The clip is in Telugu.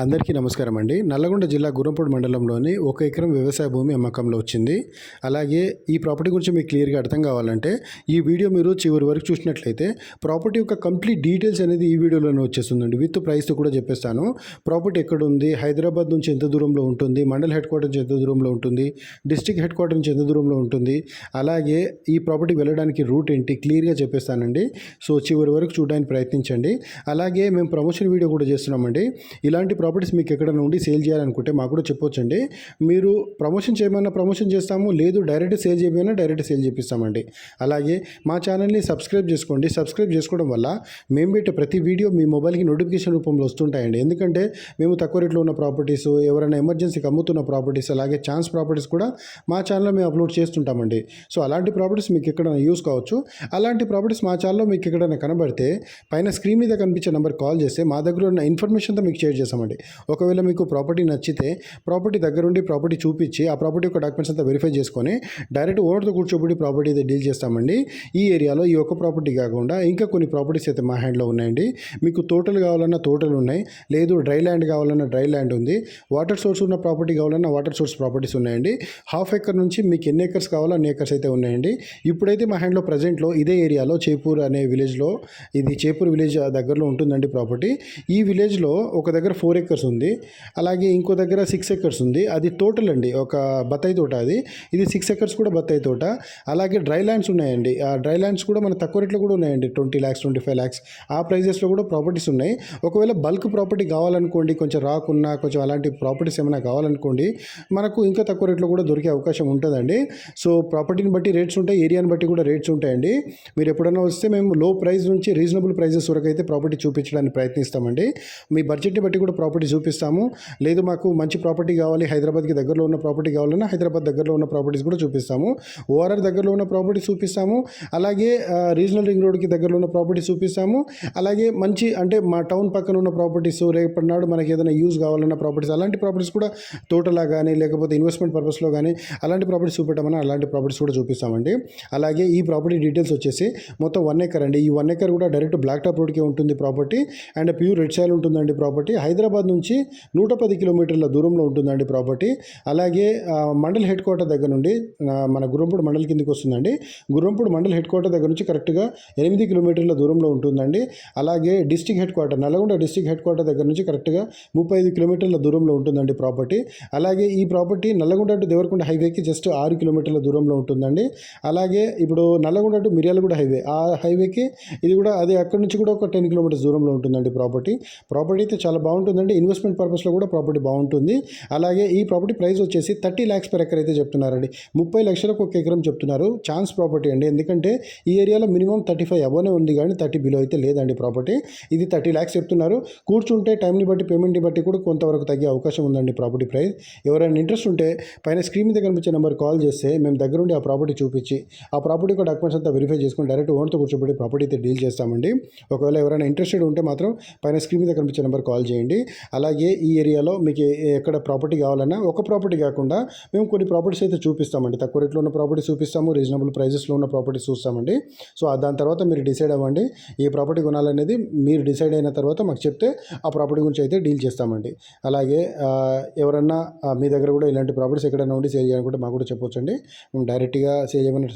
అందరికీ నమస్కారం అండి నల్లగొండ జిల్లా గురంపూడి మండలంలోని ఒక ఎకరం వ్యవసాయ భూమి అమ్మకంలో వచ్చింది. అలాగే ఈ ప్రాపర్టీ గురించి మీకు క్లియర్గా అర్థం కావాలంటే ఈ వీడియో మీరు చివరి వరకు చూసినట్లయితే ప్రాపర్టీ యొక్క కంప్లీట్ డీటెయిల్స్ అనేది ఈ వీడియోలోనే వచ్చేస్తుందండి విత్ ప్రైస్తో కూడా చెప్పేస్తాను. ప్రాపర్టీ ఎక్కడ ఉంది? హైదరాబాద్ నుంచి ఎంత దూరంలో ఉంటుంది? మండల్ హెడ్ క్వార్టర్ నుంచి ఎంత దూరంలో ఉంటుంది? డిస్టిక్ హెడ్ క్వార్టర్ నుంచి ఎంత దూరంలో ఉంటుంది? అలాగే ఈ ప్రాపర్టీ వెళ్ళడానికి రూట్ ఏంటి? క్లియర్గా చెప్పేస్తానండి. సో చివరి వరకు చూడడానికి ప్రయత్నించండి. అలాగే మేము ప్రమోషన్ వీడియో కూడా చేస్తున్నామండి. ఇలాంటి ప్రాపర్టీస్ మీకు ఎక్కడ నుండి సేల్ చేయాలనుకుంటే మాకు కూడా చెప్పొచ్చండి. మీరు ప్రమోషన్ చేయమన్నా ప్రమోషన్ చేస్తాము లేదు డైరెక్ట్ సేల్ చేయమన్నా డైరెక్ట్ సేల్ చేపిస్తామండి. అలాగే మా ఛానల్ని సబ్స్క్రైబ్ చేసుకోండి. సబ్స్క్రైబ్ చేసుకోవడం వల్ల మేము పెట్టే ప్రతి వీడియో మీ మొబైల్కి నోటిఫికేషన్ రూపంలో వస్తుంటాయండి. ఎందుకంటే మేము తక్కువ రేట్లో ఉన్న ప్రాపర్టీస్ ఎవరైనా ఎమర్జెన్సీకి అమ్ముతున్న ప్రాపర్టీస్ అలాగే ఛాన్స్ ప్రాపర్టీస్ కూడా మా ఛానల్లో మేము అప్లోడ్ చేస్తుంటామండి. సో అలాంటి ప్రాపర్టీస్ మీకు ఎక్కడైనా యూస్ కావచ్చు. అలాంటి ప్రాపర్టీస్ మా ఛానల్లో మీకు ఎక్కడైనా కనబడితే పైన స్క్రీన్ మీద కనిపించే నెంబర్ కాల్ చేస్తే మా దగ్గర ఉన్న ఇన్ఫర్మేషన్తో మీకు షేర్ చేస్తామండి. ఒకవేళ మీకు ప్రాపర్టీ నచ్చితే ప్రాపర్టీ దగ్గరుండి ప్రాపర్టీ చూపించి ఆ ప్రాపర్టీ యొక్క డాక్యుమెంట్స్ అంతా వెరిఫై చేసుకొని డైరెక్ట్ ఓనర్తో కూర్చోబెట్టి ప్రాపర్టీ అయితే డీల్ చేస్తామండి. ఈ ఏరియాలో ఈ ఒక్క ప్రాపర్టీ కాకుండా ఇంకా కొన్ని ప్రాపర్టీస్ అయితే మా హ్యాండ్లో ఉన్నాయండి. మీకు తోటలు కావాలన్నా తోటలు ఉన్నాయి. లేదు డ్రై ల్యాండ్ కావాలన్నా డ్రై ల్యాండ్ ఉంది. వాటర్ సోర్స్ ఉన్న ప్రాపర్టీ కావాలన్నా వాటర్ సోర్స్ ప్రాపర్టీస్ ఉన్నాయండి. హాఫ్ ఎకర్ నుంచి మీకు ఎన్ని ఎకర్స్ కావాలో అన్ని ఎకర్స్ అయితే ఉన్నాయండి. ఇప్పుడైతే మా హ్యాండ్లో ప్రజెంట్లో ఇదే ఏరియాలో చేపూర్ అనే విలేజ్లో ఇది చేపూర్ విలేజ్ దగ్గరలో ఉంటుందండి ప్రాపర్టీ ఈ విలేజ్లో ఒక దగ్గర ఫోర్ ఎకర్స్ ఉంది. అలాగే ఇంకో దగ్గర సిక్స్ ఎకర్స్ ఉంది. అది టోటల్ అండి. ఒక బత్తాయి తోట అది. ఇది సిక్స్ ఎకర్స్ కూడా బత్తాయి తోట. అలాగే డ్రై ల్యాండ్స్ ఉన్నాయండి. ఆ డ్రై ల్యాండ్స్ కూడా మన తక్కువ రేట్లో కూడా ఉన్నాయండి. Twenty lakhs twenty five lakhs ఆ ప్రైజెస్లో కూడా ప్రాపర్టీస్ ఉన్నాయి. ఒకవేళ బల్క్ ప్రాపర్టీ కావాలనుకోండి కొంచెం రాకున్నా కొంచెం అలాంటి ప్రాపర్టీస్ ఏమైనా కావాలనుకోండి మనకు ఇంకా తక్కువ రేట్లో కూడా దొరికే అవకాశం ఉంటుందండి. సో ప్రాపర్టీని బట్టి రేట్స్ ఉంటాయి. ఏరియాని బట్టి కూడా రేట్స్ ఉంటాయండి. మీరు ఎప్పుడైనా వస్తే మేము లో ప్రైస్ నుంచి రీజనబుల్ ప్రైజెస్ వరకు అయితే ప్రాపర్టీ చూపించడానికి ప్రయత్నిస్తామండి. మీ బడ్జెట్ని బట్టి కూడా ప్రాపర్టీ చూపిస్తాము. లేదు మాకు మంచి ప్రాపర్టీ కావాలి హైదరాబాద్కి దగ్గరలో ఉన్న ప్రాపర్టీ కావాలన్నా హైదరాబాద్ దగ్గరలో ఉన్న ప్రాపర్టీస్ కూడా చూపిస్తాము. ఓఆర్ఆర్ దగ్గరలో ఉన్న ప్రాపర్టీ చూపిస్తాము. అలాగే రీజనల్ రింగ్ రోడ్కి దగ్గరలో ఉన్న ప్రాపర్టీ చూపిస్తాము. అలాగే మంచి అంటే మా టౌన్ పక్కన ఉన్న ప్రాపర్టీస్ రేపటి నాడు మనకి ఏదైనా యూజ్ కావాలన్న ప్రాపర్టీస్ అలాంటి ప్రాపర్టీస్ కూడా తోటలా కానీ లేకపోతే ఇన్వెస్ట్మెంట్ పర్పస్లో కానీ అలాంటి ప్రాపర్టీస్ చూపెట్టమని అలాంటి ప్రాపర్టీస్ కూడా చూపిస్తామండి. అలాగే ఈ ప్రాపర్టీ డీటెయిల్స్ వచ్చేసి మొత్తం వన్ ఎకర్ అండి. ఈ వన్ ఎకర్ కూడా డైరెక్ట్ బ్లాక్ టాప్ రోడ్కి ఉంటుంది property. And pure red soil ఉంటుందండి ప్రాపర్టీ. హైదరాబాద్ నుంచి నూట పది కిలోమీటర్ల దూరంలో ఉంటుందండి ప్రాపర్టీ. అలాగే మండల్ హెడ్ క్వార్టర్ దగ్గర నుండి మన గుర్రంపూడి మండల్ కిందకి వస్తుందండి. గుర్రంపూడి మండల్ హెడ్ క్వార్టర్ దగ్గర నుంచి కరెక్ట్గా ఎనిమిది కిలోమీటర్ల దూరంలో ఉంటుందండి. అలాగే district headquarter Nalgonda district headquarter దగ్గర నుంచి కరెక్ట్గా ముప్పై ఐదు కిలోమీటర్ల దూరంలో ఉంటుందండి ప్రాపర్టీ. అలాగే ఈ ప్రాపర్టీ నల్లగొండ టు దేవరకొండ హైవేకి జస్ట్ ఆరు కిలోమీటర్ల దూరంలో ఉంటుందండి. అలాగే ఇప్పుడు నల్లగొండ టు మిర్యాలగూడ హైవే ఆ హైవేకి ఇది కూడా అదే అక్కడ నుంచి కూడా ఒక టెన్ కిలోమీటర్స్ దూరంలో ఉంటుందండి ప్రాపర్టీ. ప్రాపర్టీ అయితే చాలా బాగుంటుందండి. ఇన్వెస్ట్మెంట్ పర్పస్లో కూడా ప్రాపర్టీ బాగుంటుంది. అలాగే ఈ ప్రాపర్టీ ప్రైస్ వచ్చేసి థర్టీ ల్యాక్స్ పర్ ఎకర్ అయితే చెప్తున్నారండి. ముప్పై లక్షలకు ఒక ఎకరం చెప్తున్నారు. ఛాన్స్ ప్రాపర్టీ అండి. ఎందుకంటే ఈ ఏరియాలో మినిమం థర్టీ ఫైవ్ అబోనే ఉంది కానీ థర్టీ బిలో అయితే లేదండి ప్రాపర్టీ ఇది థర్టీ ల్యాక్స్ చెప్తున్నారు. కూర్చుంటే టైంని బట్టి పేమెంట్ని బట్టి కూడా కొంతవరకు తగ్గే అవకాశం ఉందండి ప్రాపర్టీ ప్రైస్ ఎవరైనా ఇంట్రెస్ట్ ఉంటే పైన స్క్రీన్ మీద కనిపించే నెంబర్ కాల్ చేస్తే మేము దగ్గరుండి ఆ ప్రాపర్టీ చూపించి ఆ ప్రాపర్టీ యొక్క డాక్యుమెంట్స్ అంతా వెరిఫై చేసుకుని డైరెక్ట్ ఓనర్తో కూర్చోబెట్టి ప్రాపర్టీ అయితే డీల్ చేస్తామండి. ఒకవేళ ఎవరైనా ఇంట్రెస్టెడ్ ఉంటే మాత్రం పైన స్క్రీన్ మీద కనిపించే నెంబర్ కాల్ చేయండి. అలాగే ఈ ఏరియాలో మీకు ఎక్కడ ప్రాపర్టీ కావాలన్నా ఒక ప్రాపర్టీ కాకుండా మేము కొన్ని ప్రాపర్టీస్ అయితే చూపిస్తామండి. తక్కువ రేట్లో ఉన్న ప్రాపర్టీస్ చూపిస్తాము రీజనబుల్ ప్రైజెస్లో ఉన్న ప్రాపర్టీస్ చూస్తామండి. సో దాని తర్వాత మీరు డిసైడ్ అవ్వండి. ఏ ప్రాపర్టీ కొనాలనేది మీరు డిసైడ్ అయిన తర్వాత మాకు చెప్తే ఆ ప్రాపర్టీ గురించి అయితే డీల్ చేస్తామండి. అలాగే ఎవరన్నా మీ దగ్గర కూడా ఇలాంటి ప్రాపర్టీస్ ఎక్కడైనా ఉండి సేల్ చేయాలనుకుంటే మాకు కూడా చెప్పొచ్చండి. మేము డైరెక్ట్గా సేల్ చేయమని